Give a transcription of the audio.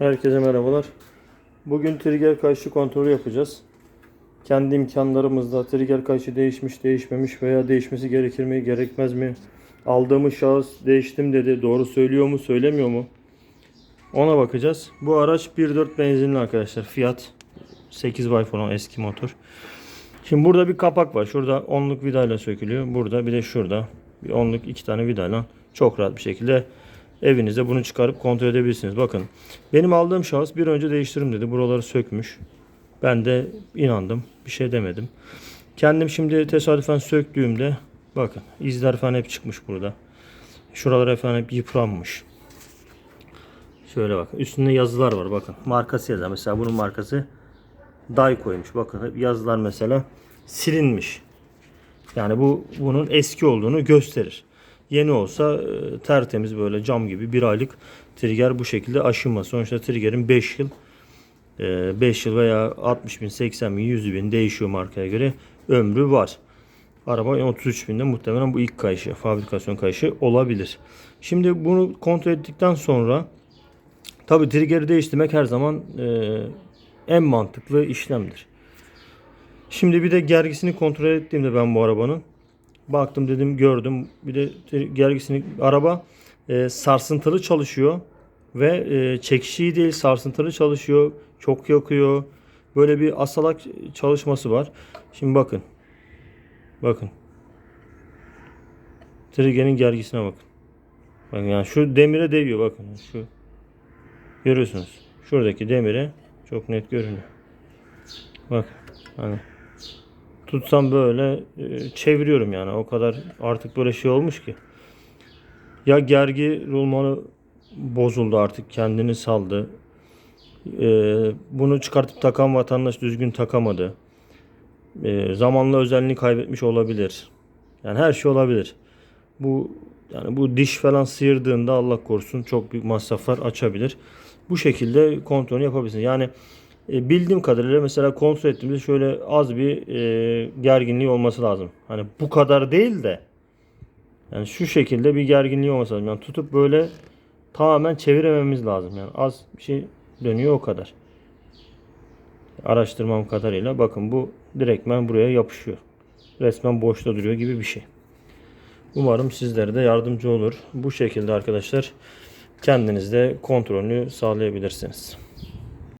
Herkese merhabalar. Bugün trigger kayışı kontrolü yapacağız. Kendi imkanlarımızla trigger kayışı değişmiş, değişmemiş veya değişmesi gerekir mi, gerekmez mi? Aldığımız şahıs değiştim dedi. Doğru söylüyor mu, söylemiyor mu? Ona bakacağız. Bu araç 1.4 benzinli arkadaşlar. Fiat 8 bay falan eski motor. Şimdi burada bir kapak var. Şurada onluk vidayla sökülüyor. Burada bir de şurada bir onluk iki tane vidayla çok rahat bir şekilde evinizde bunu çıkarıp kontrol edebilirsiniz. Bakın benim aldığım şahıs bir önce değiştiririm dedi. Buraları sökmüş. Ben de inandım. Bir şey demedim. Kendim şimdi tesadüfen söktüğümde bakın izler falan hep çıkmış burada. Şuralar falan hep yıpranmış. Şöyle bakın. Üstünde yazılar var bakın. Markası yazar. Mesela bunun markası Day koymuş. Bakın yazılar mesela silinmiş. Yani bu bunun eski olduğunu gösterir. Yeni olsa e, tertemiz böyle cam gibi bir aylık trigger bu şekilde aşınmaz. Sonuçta triggerin 5 yıl 5 yıl veya 60 bin, 80 bin, 100 bin değişiyor markaya göre ömrü var. Araba 33 binde muhtemelen bu ilk kayışı, fabrikasyon kayışı olabilir. Şimdi bunu kontrol ettikten sonra tabi triggeri değiştirmek her zaman e, en mantıklı işlemdir. Şimdi bir de gergisini kontrol ettiğimde ben bu arabanın baktım dedim gördüm. Bir de gergisini araba e, sarsıntılı çalışıyor ve e, çekişi değil sarsıntılı çalışıyor çok yakıyor. Böyle bir asalak çalışması var. Şimdi bakın. Bakın. Triggerin gergisine bakın. Bakın yani şu demire değiyor bakın. Şu. Görüyorsunuz. Şuradaki demire çok net görünüyor. Bak hani tutsam böyle e, çeviriyorum yani o kadar artık böyle şey olmuş ki. Ya gergi rulmanı bozuldu artık kendini saldı. E, bunu çıkartıp takan vatandaş düzgün takamadı. E, zamanla özelliğini kaybetmiş olabilir. Yani her şey olabilir. Bu yani bu diş falan sıyırdığında Allah korusun çok büyük masraflar açabilir. Bu şekilde kontrolünü yapabilirsiniz. Yani e, bildiğim kadarıyla mesela kontrol ettiğimizde şöyle az bir e, gerginliği olması lazım. Hani bu kadar değil de yani şu şekilde bir gerginliği olması lazım. Yani tutup böyle tamamen çevirememiz lazım. Yani az bir şey dönüyor o kadar. Araştırmam kadarıyla bakın bu direktmen buraya yapışıyor. Resmen boşta duruyor gibi bir şey. Umarım sizlere de yardımcı olur. Bu şekilde arkadaşlar kendiniz de kontrolünü sağlayabilirsiniz.